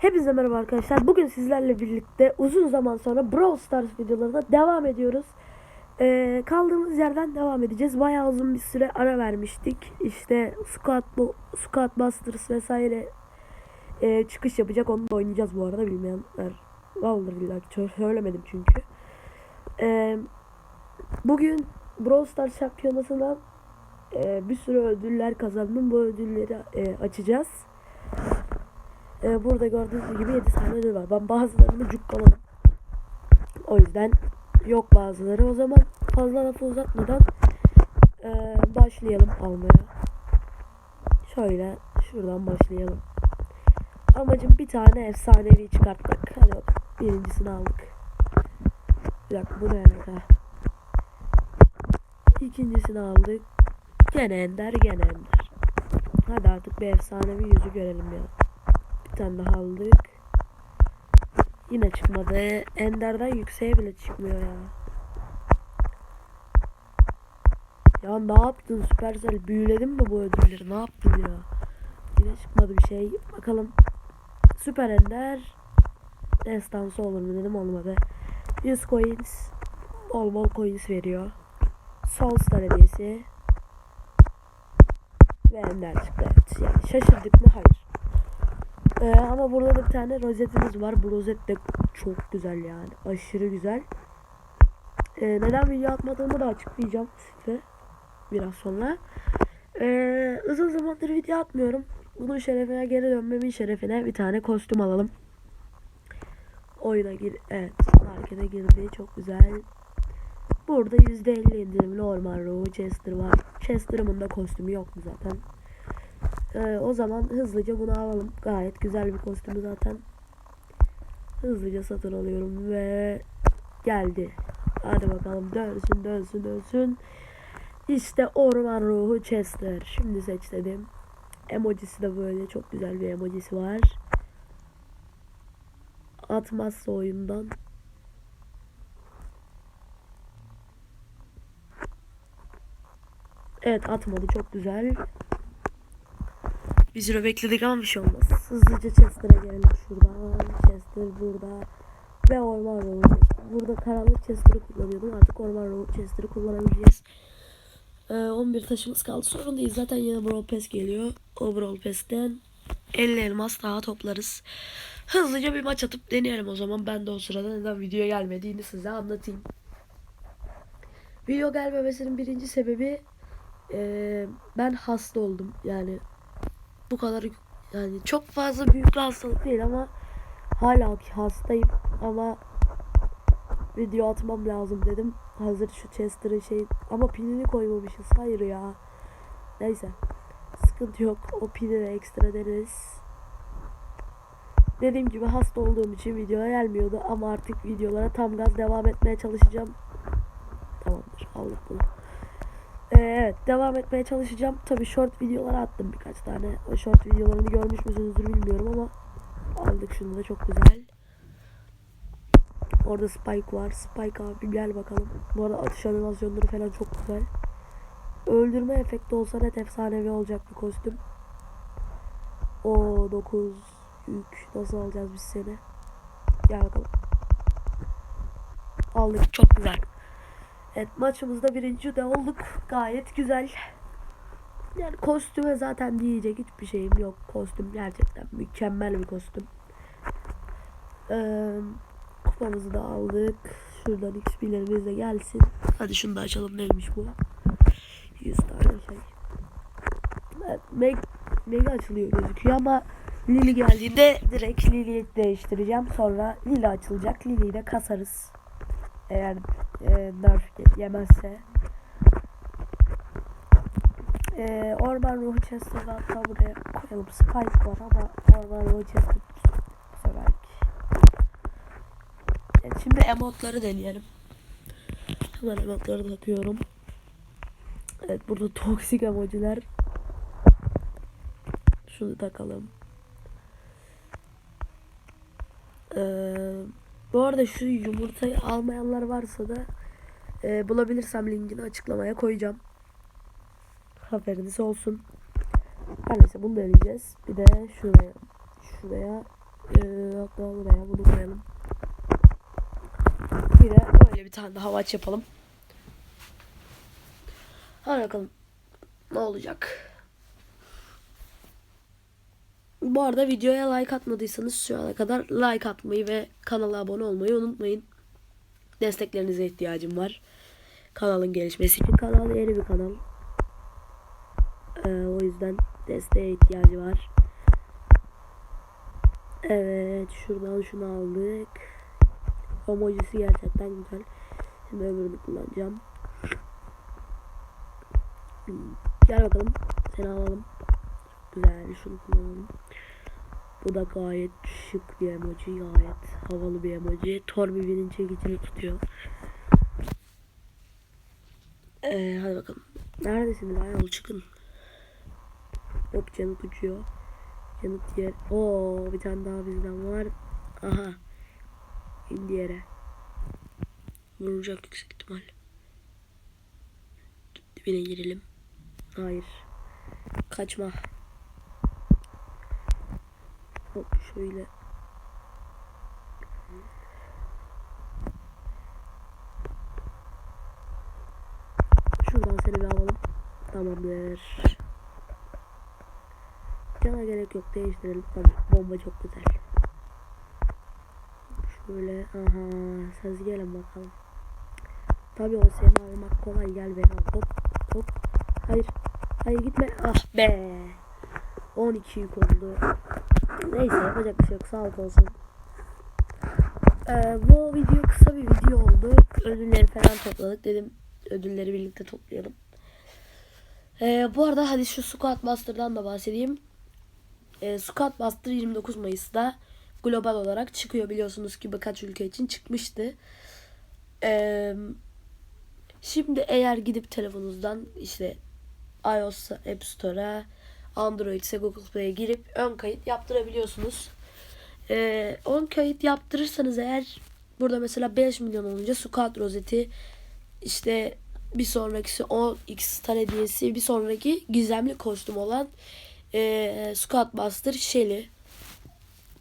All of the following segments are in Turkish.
Hepinize merhaba arkadaşlar. Bugün sizlerle birlikte uzun zaman sonra Brawl Stars videolarına devam ediyoruz. Ee, kaldığımız yerden devam edeceğiz. Bayağı uzun bir süre ara vermiştik. İşte Squad, Squad Busters vesaire e, çıkış yapacak. Onu da oynayacağız bu arada bilmeyenler. Vallahi billahi söylemedim çünkü. Ee, bugün Brawl Stars şampiyonasından e, bir sürü ödüller kazandım. Bu ödülleri e, açacağız. Ee, burada gördüğünüz gibi 7 tane var. Ben bazılarını cukkaladım. O yüzden yok bazıları. O zaman fazla lafı uzatmadan ee, başlayalım almaya. Şöyle şuradan başlayalım. Amacım bir tane efsanevi çıkartmak. Bak birincisini aldık. Bir dakika bu ne alaka? İkincisini aldık. Gene ender gene ender. Hadi artık bir efsanevi yüzü görelim ya. Tane daha aldık. Yine çıkmadı. Ender'den yükseğe bile çıkmıyor ya. Ya ne yaptın Supercell? Büyüledin mi bu ödülleri? Ne yaptın ya? Yine çıkmadı bir şey. Bakalım. Süper Ender. Destansı olur mu dedim olmadı. 100 coins. Bol bol coins veriyor. Sol star hediyesi. Ve Ender çıktı. Evet. Yani şaşırdık mı? Hayır. Ee, ama burada da bir tane rozetimiz var. Bu rozet de çok güzel yani. Aşırı güzel. Ee, neden video atmadığımı da açıklayacağım size. Biraz sonra. Ee, uzun zamandır video atmıyorum. Bunun şerefine geri dönmemin şerefine bir tane kostüm alalım. Oyuna gir. Evet. Markete girdi. Çok güzel. Burada %50 indirimli orman ruhu Chester var. Chester'ımın da kostümü yok mu zaten? Ee, o zaman hızlıca bunu alalım. Gayet güzel bir kostümü zaten. Hızlıca satın alıyorum ve geldi. Hadi bakalım dönsün dönsün dönsün. İşte orman ruhu Chester. Şimdi seç dedim. Emojisi de böyle çok güzel bir emojisi var. Atmazsa oyundan. Evet atmadı çok güzel. Bir süre bekledik ama bir şey olmaz. Hızlıca Chester'a gelelim şuradan. Chester burada. Ve orman ruhu. Burada karanlık Chester'ı kullanıyordum. Artık orman ruhu Chester'ı kullanabileceğiz. Ee, 11 taşımız kaldı. Sorun değil. Zaten yine Brawl Pass geliyor. O Brawl Pass'ten 50 elmas daha toplarız. Hızlıca bir maç atıp deneyelim o zaman. Ben de o sırada neden video gelmediğini size anlatayım. Video gelmemesinin birinci sebebi eee, ben hasta oldum. Yani bu kadar yani çok fazla büyük bir hastalık değil ama hala hastayım ama video atmam lazım dedim. Hazır şu Chester'ın şey ama pilini koymamışız. Hayır ya. Neyse. Sıkıntı yok. O pili de ekstra deneriz. Dediğim gibi hasta olduğum için videoya gelmiyordu ama artık videolara tam gaz devam etmeye çalışacağım. Tamamdır. Aldık bunu. Ee, evet devam etmeye çalışacağım. Tabi short videolar attım birkaç tane. O short videolarını görmüş müsünüzdür bilmiyorum ama aldık şunu da çok güzel. Orada Spike var. Spike abi gel bakalım. Bu arada atış animasyonları falan çok güzel. Öldürme efekti olsa net efsanevi olacak bir kostüm. O 9 yük nasıl alacağız biz seni? Gel bakalım. Aldık çok güzel. Evet maçımızda birinci de olduk. Gayet güzel. Yani kostüme zaten diyecek hiçbir şeyim yok. Kostüm gerçekten mükemmel bir kostüm. Ee, kupamızı da aldık. Şuradan XP'lerimiz de gelsin. Hadi şunu da açalım. Neymiş bu? 100 tane şey. Evet, Meg, Mega açılıyor gözüküyor ama Lily geldiğinde direkt Lily'yi değiştireceğim. Sonra Lily açılacak. Lily'yi de kasarız. Eğer e, nerf yemezse. E, orman ruhu Chester'ı hatta buraya koyalım. Spike var ama orman ruhu Chester seferki. Evet, şimdi emotları deneyelim. Hemen emotları takıyorum. Evet burada toksik emojiler. Şunu takalım. Ee, bu arada şu yumurtayı almayanlar varsa da e, bulabilirsem linkini açıklamaya koyacağım. Haberiniz olsun. Her neyse bunu deneyeceğiz. Bir de şuraya şuraya Ee, hatta buraya bunu koyalım. Bir de böyle bir tane daha maç yapalım. Hadi bakalım. Ne olacak? Bu arada videoya like atmadıysanız şu ana kadar like atmayı ve kanala abone olmayı unutmayın. Desteklerinize ihtiyacım var. Kanalın gelişmesi için kanal yeni bir kanal. Ee, o yüzden desteğe ihtiyacı var. Evet şuradan şunu aldık. Emojisi gerçekten güzel. Şimdi öbürünü kullanacağım. Gel bakalım. Seni alalım. Güzel şunu kullanalım. Bu da gayet şık bir emoji. Gayet havalı bir emoji. Thor birbirinin çekicini tutuyor. Ee, hadi bakalım. Neredesiniz? Ayol çıkın. Yok Cennet uçuyor. Cennet yer. Oo bir tane daha bizden var. Aha. İndi yere. Vuracak yüksek ihtimal. Dibine girelim. Hayır. Kaçma. Şöyle. Şuradan seni bir alalım. Tamamdır. Cana gerek yok değiştirelim. Tamam bomba çok güzel. Şöyle aha siz gelin bakalım. Tabii o seni almak kolay gel beni al. Hop hop. Hayır. Hayır gitme. Ah be. 12 yük oldu. Neyse yapacak bir şey yok. Sağlık olsun. Ee, bu video kısa bir video oldu. Ödülleri falan topladık. Dedim ödülleri birlikte toplayalım. Ee, bu arada hadi şu Squad Master'dan da bahsedeyim. Ee, Squad Master 29 Mayıs'ta global olarak çıkıyor. Biliyorsunuz ki birkaç ülke için çıkmıştı. Ee, şimdi eğer gidip telefonunuzdan işte iOS App Store'a Android ise Google Play'e girip ön kayıt yaptırabiliyorsunuz. Ee, ön kayıt yaptırırsanız eğer burada mesela 5 milyon olunca Squad rozeti işte bir sonrakisi 10x star hediyesi bir sonraki gizemli kostüm olan e, Squad Master Shelly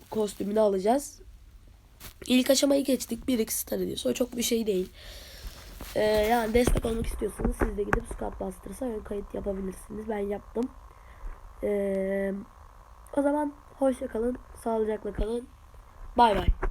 kostümünü alacağız. İlk aşamayı geçtik. 1x star hediyesi. O çok bir şey değil. Ee, yani destek olmak istiyorsanız siz de gidip Squad Master'sa ön kayıt yapabilirsiniz. Ben yaptım. Ee, o zaman hoşça kalın. Sağlıcakla kalın. Bay bay.